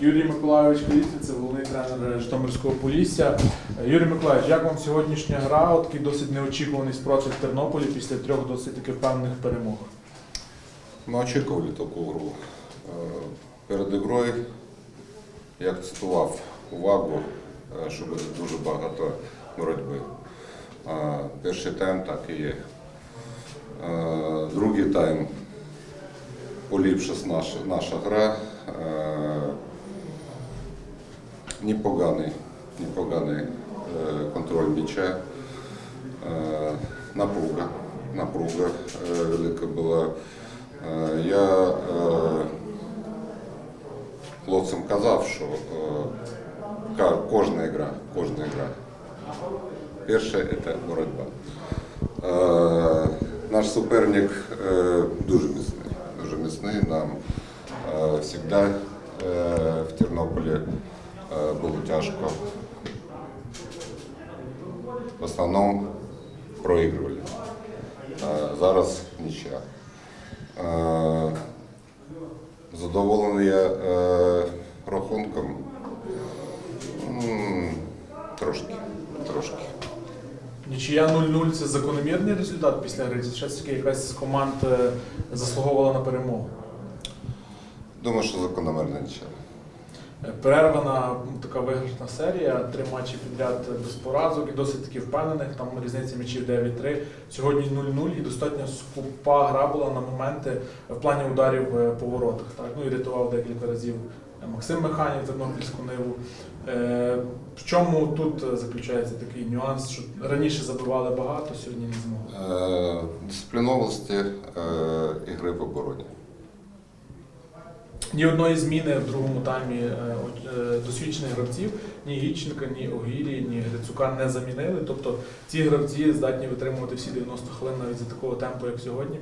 Юрій Миколайович Калітін, це головний тренер Житомирського Полісся. Юрій Миколайович, як вам сьогоднішня гра? Такий досить неочікуваний спротив Тернополі після трьох досить таки впевнених перемог. Ми очікували таку гру. Е, Перед ігрою я акцентував увагу, е, що буде дуже багато боротьби. Е, Перший тайм так і є. Другий тайм поліпшилась наша, наша гра. Непоганий, непоганий е, контроль м'яча. Е, Напруга, напруга е, велика була. Я хлопцям казав, що кожна гра, кожна гра. Перше це боротьба. Наш суперник дуже міцний, дуже міцний. Нам завжди в Тернополі було тяжко. В основному проігрували. Е, Зараз нічия. Е, Задоволений я е, рахунком. Трошки, трошки. Нічия 0-0 це закономірний результат після гри. Ж таки якась з команд е, заслуговувала на перемогу. Думаю, що закономерна нічия. Перервана така виграшна серія, три матчі підряд без поразок і досить таки впевнених. Там різниця м'ячів 9-3. Сьогодні 0-0 і достатньо скупа гра була на моменти в плані ударів е, по воротах. Так? Ну і рятував декілька разів е, Максим Механів Тернопільську ниву. Е, В чому тут заключається такий нюанс, що раніше забивали багато, сьогодні не змогли. Е, Дисципліновості е, і гри в обороні. Ні одної зміни в другому таймі е, е, досвідчених гравців, ні Гіченка, ні Огірі, ні Грицука не замінили. Тобто ці гравці здатні витримувати всі 90 хвилин навіть за такого темпу, як сьогодні.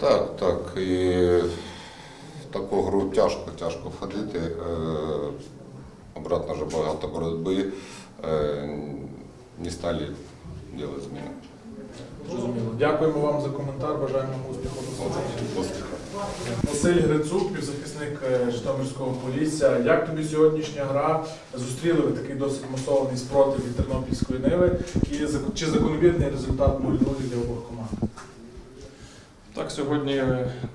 Так, так. І в таку гру тяжко, тяжко входити. Е, Обратно вже багато боротьби. Не стали робити зміни. Зрозуміло. Дякуємо вам за коментар. Бажаємо вам успіху. Успіху. Василь Грицук, півзахисник е, Житомирського Полісся. Як тобі сьогоднішня гра? Зустріли ви такий досить масований спротив від Тернопільської Ниви. І чи закономірний результат 0-0 для обох команд? Так, сьогодні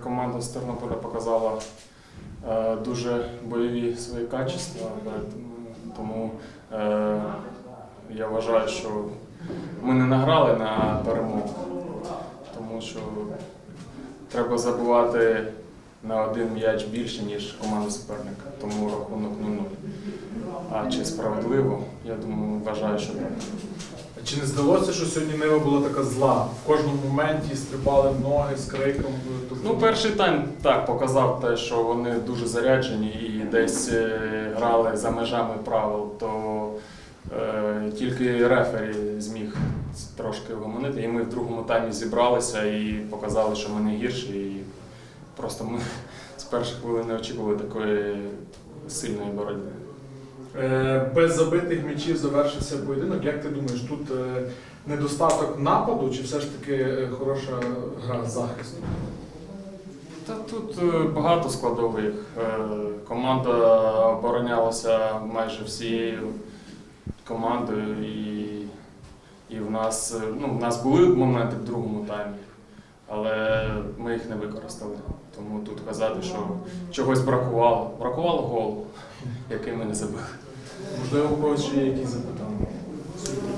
команда з Тернополя показала е, дуже бойові свої качества, е, тому е, я вважаю, що ми не награли на перемогу, тому що треба забувати на один м'яч більше, ніж команда суперника, тому рахунок 0-0. А чи справедливо? Я думаю, вважаю, що так. Чи не здалося, що сьогодні Нива була така зла? В кожному моменті стрибали ноги з криком. Тобто, Ну, перший тайм так показав те, що вони дуже заряджені і десь е, грали за межами правил, то тільки рефері зміг трошки вгомонити. І ми в другому таймі зібралися і показали, що ми не гірші. І просто ми з перших хвилин не очікували такої сильної боротьби. Е, Без забитих м'ячів завершився поєдинок. Як ти думаєш, тут е, недостаток нападу, чи все ж таки е, хороша гра захисту? Та тут е, багато складових. Е, Команда оборонялася майже всією командою, і, і в нас, е, ну, в нас були моменти в другому таймі, але ми їх не використали. Тому тут казати, що чогось бракувало. Бракувало голу, який ми не забили. Можливо, у якісь запитання.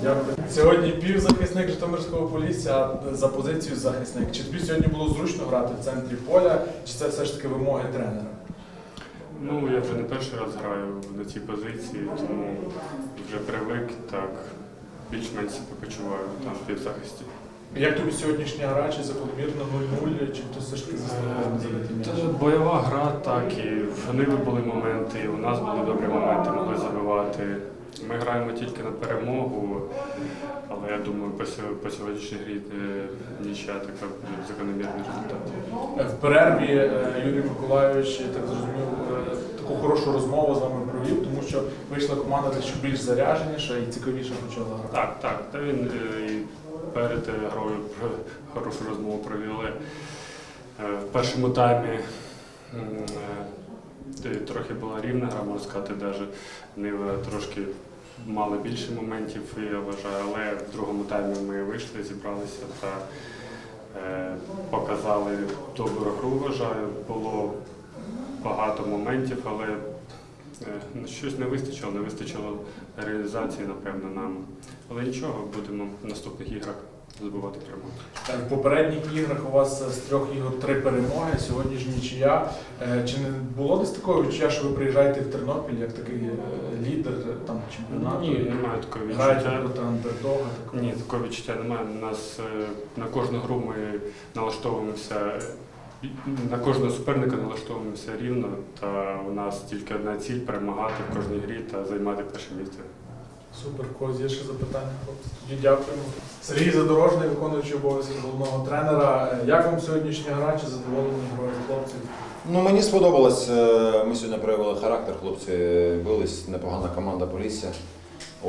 Дякую. Сьогодні півзахисник Житомирського Полісся за позицію захисник. Чи тобі сьогодні було зручно грати в центрі поля, чи це все ж таки вимоги тренера? Ну, я вже не перший раз граю на цій позиції, тому вже привик так більш-менш себе почуваю там в півзахисті. Як тобі сьогоднішня гра, чи закономірно 0-0, чи хтось все ж таки заслуговує забити? Та бойова гра, так, і в Ниви були моменти, і у нас були добрі моменти, могли забивати. Ми граємо тільки на перемогу, але я думаю, по, сьо- по сьогоднішній грі е, нічия така буде закономірний результат. В перерві е, Юрій Миколайович, я так зрозумів, е, хорошу розмову з вами провів, тому що вийшла команда дещо більш зарядженіша і цікавіше почала грати. Так, так. Та він е, і перед грою хорошу розмову провели. Е, В першому таймі е, трохи була рівна гра, можна сказати, навіть Нива трошки мали більше моментів, я вважаю, але в другому таймі ми вийшли, зібралися та показали добру гру, вважаю. Було багато моментів, але е, щось не вистачило, не вистачило реалізації, напевно, нам. Але нічого, будемо в наступних іграх здобувати перемоги. Е, В попередніх іграх у вас з трьох ігор три перемоги, сьогодні ж нічия. Е, Чи не було десь такого відчуття, що ви приїжджаєте в Тернопіль як такий е, лідер е, там чемпіонату? Ні, немає такого відчуття. такого? Ні, такого відчуття немає. У нас е, на кожну гру ми налаштовуємося, е, на кожного суперника налаштовуємося рівно, та у нас тільки одна ціль перемагати в кожній грі та займати перше місце. Супер, когось є ще запитання, хлопці. Тоді дякуємо. Сергій Задорожний, виконуючий обов'язки головного тренера. Е, Як вам сьогоднішня гра? Чи задоволені грою хлопців? Ну, мені сподобалось. е, Ми сьогодні проявили характер, хлопці бились, непогана команда Полісся.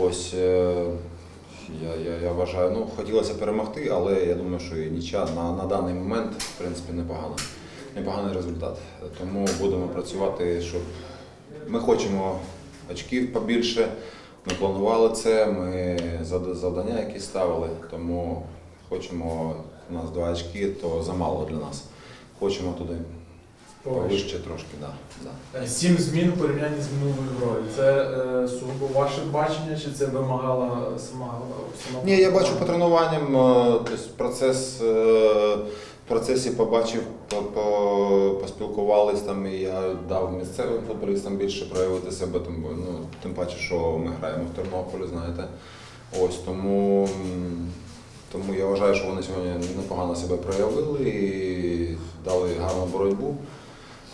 Ось е, я, я, я вважаю, ну, хотілося перемогти, але я думаю, що і нічия на, на даний момент, в принципі, непогано. Непоганий результат. Тому будемо працювати, щоб ми хочемо очків побільше. Ми планували це, ми завдання якісь ставили, тому хочемо, у нас два очки, то замало для нас. Хочемо туди Повище трошки, так. Да, да. Е, Сім змін в порівнянні з минулою грою. Це е, сугубо ваше бачення, чи це вимагала сама обстановка? Ні, я бачу по тренуванням, е, тобто процес, е, в процесі побачив, по- по- поспілкувались там, і я дав місцевим футболістам більше проявити себе, тим, ну, тим паче, що ми граємо в Тернополі, знаєте. Ось тому, тому я вважаю, що вони сьогодні непогано себе проявили і дали гарну боротьбу.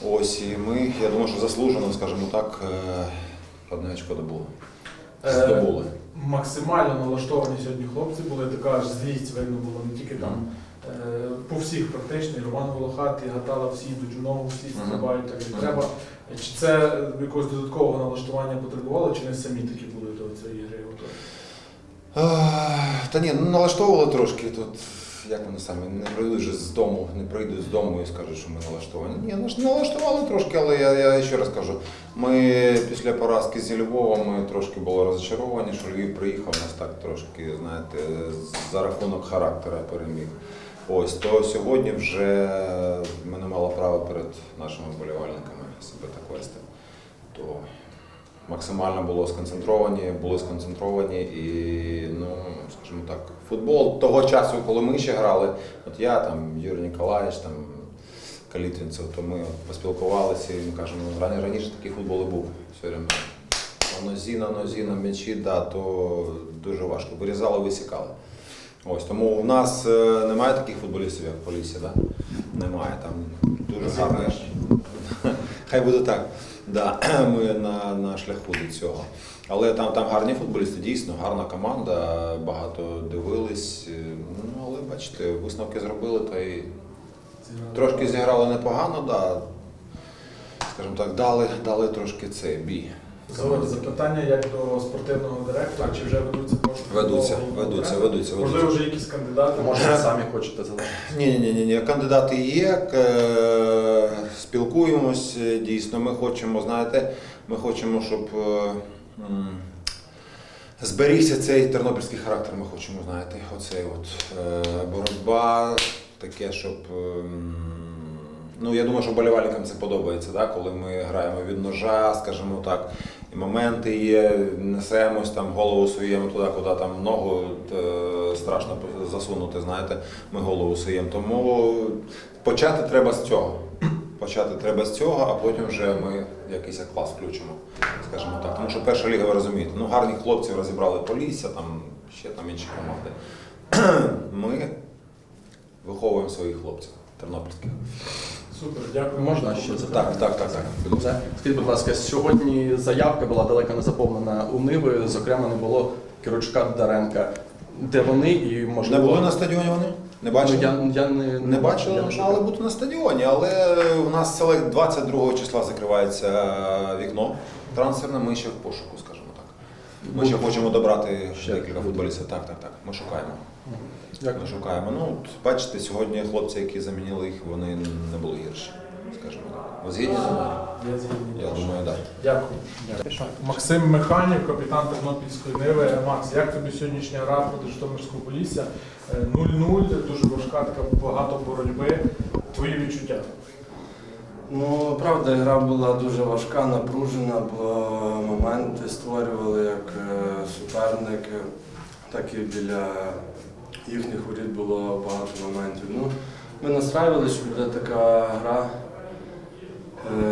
Ось і ми, я думаю, що заслужено, скажімо так, е, одне очко добули. Е, Здобули. Максимально налаштовані сьогодні хлопці були, така ж злість видно було не тільки там. е, По всіх практично, Роман Волохат, і Гатала всі йдуть в ногу, всі стрибають так, як треба. Чи це якогось додаткового налаштування потребувало, чи не самі такі були до цієї гри готові? Та ні, ну налаштовували трошки тут. Як вони самі не прийдуть же з дому, не прийдуть з дому і скажуть, що ми налаштовані. Ні, ну налаштували трошки, але я, я ще раз кажу, ми після поразки зі Львовом ми трошки були розчаровані, що Львів приїхав нас так трошки, знаєте, за рахунок характера переміг. Ось то сьогодні вже ми не мали права перед нашими вболівальниками себе так вести. То максимально було сконцентровані, були сконцентровані і, ну, скажімо так, футбол того часу, коли ми ще грали, от я там, Юрій Ніколаєвич, там, Калітвінцев, то ми поспілкувалися і ми кажемо, ну, раніше такий футбол і був все время. На нозі, на нозі, на м'ячі, да, то дуже важко. Вирізали, висікали. Ось тому у нас е, немає таких футболістів, як Полісся, да? Немає там дуже гарний. Хай буде так. Да, ми на, на шляху до цього. Але там, там гарні футболісти, дійсно, гарна команда, багато дивились. е, Ну, але бачите, висновки зробили та й трошки зіграли непогано, да. скажімо так, дали, дали трошки цей бій. Згодні запитання як до спортивного директора, чи вже ведуться пошуки? Ведуться, нового ведуться, ведуться, Можливо, вже якісь кандидати? Може, самі хочете залишити? Ні, ні, ні, ні, кандидати є. е, Спілкуємось. е, Дійсно, ми хочемо, знаєте, ми хочемо, щоб е, зберігся цей тернопільський характер. Ми хочемо, знаєте, оцей от е, боротьба, таке, щоб. ем, Ну, я думаю, що болівальникам це подобається, да? коли ми граємо від ножа, скажімо так, моменти є, несемось там голову суємо туди, куди там ногу е, страшно засунути, знаєте, ми голову суємо. Тому почати треба з цього. Почати треба з цього, а потім вже ми якийсь клас включимо, скажімо так. Тому що перша ліга, ви розумієте, ну гарні хлопці розібрали Полісся, там ще там інші команди. Ми виховуємо своїх хлопців тернопільських. Супер, дякую. Можна ще запитання? Так, так, так, так. Скажіть, будь ласка, сьогодні заявка була далеко не заповнена у Ниви, зокрема, не було Киручка Даренка. Де вони і можливо. Не були на стадіоні вони? Не бачили? Ну, я, я не, Не бачили, я ну, шукав. але бути на стадіоні. Але у нас целе 22 числа закривається вікно трансферне, ми ще в пошуку, скажімо так. Ми ще хочемо добрати Ще декілька футболістів. Так, так, так. Ми шукаємо. Дякую. Ми шукаємо. Ну, от бачите, сьогодні хлопці, які замінили їх, вони не були гірші. скажімо так. Ви згідні зі мною? Я згідний. Я думаю, так. Дякую. Максим Механів, капітан Тернопільської Ниви. Макс, як тобі сьогоднішня гра проти Житомирського Полісся? Е, 0-0, дуже важка, така багато боротьби. Твої відчуття? Ну, правда, гра була дуже важка, напружена, бо моменти створювали як е, суперники, так і біля їхніх воріт було багато моментів. Ну, ми настраювалися, що буде така гра.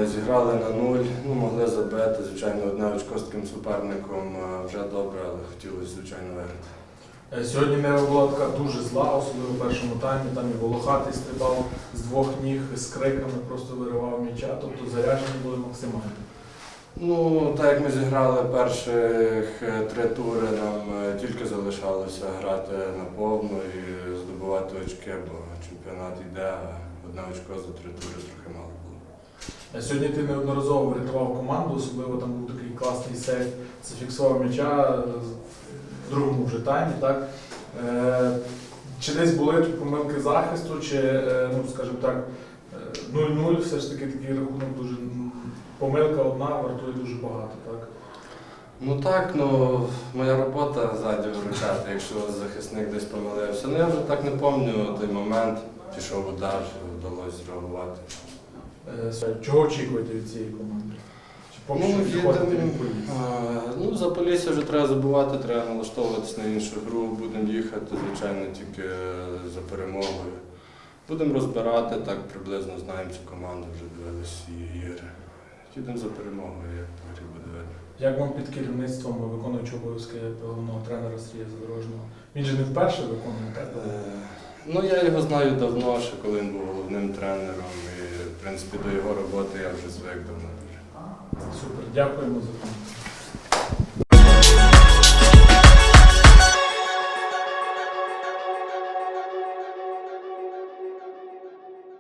Е, Зіграли на нуль, ну, могли забити, звичайно, одне очко з таким суперником вже добре, але хотілося, звичайно, виграти. Е, Сьогодні Нева була така дуже зла, особливо в першому таймі. Там і Волохатий стрибав з двох ніг з криками, просто виривав м'яча, тобто заряджені були максимально. Ну, так як ми зіграли перших е, три тури, нам е, тільки залишалося грати на повну і здобувати очки, бо чемпіонат йде, а одне очко за три тури трохи мало було. Е, Сьогодні ти неодноразово врятував команду, особливо там був такий класний сейф, зафіксував м'яча в другому вже таймі. Так? Чи десь були помилки захисту, чи, ну, скажімо так, е, 0-0, все ж таки такий рахунок дуже помилка одна вартує дуже багато. Так? Ну так, ну моя робота ззаді виручати, якщо захисник десь помилився. Ну я вже так не пам'ятаю той момент, пішов удар, вдалося зреагувати. Е, Чого очікуєте від цієї команди? Чи поки Ну, що від Полісся? Е, Ну, за Полісся вже треба забувати, треба налаштовуватися на іншу гру. Будемо їхати, звичайно, тільки за перемогою. Будемо розбирати, так приблизно знаємо цю команду, вже дивилися її ігри. Їдемо за перемогою, як по грі буде. Як вам під керівництвом виконуючого обов'язки головного тренера Сергія Задорожного? Він же не вперше виконує так? Е, Ну, я його знаю давно, ще коли він був головним тренером. І, в принципі, до його роботи я вже звик давно. Супер, дякуємо за коментар.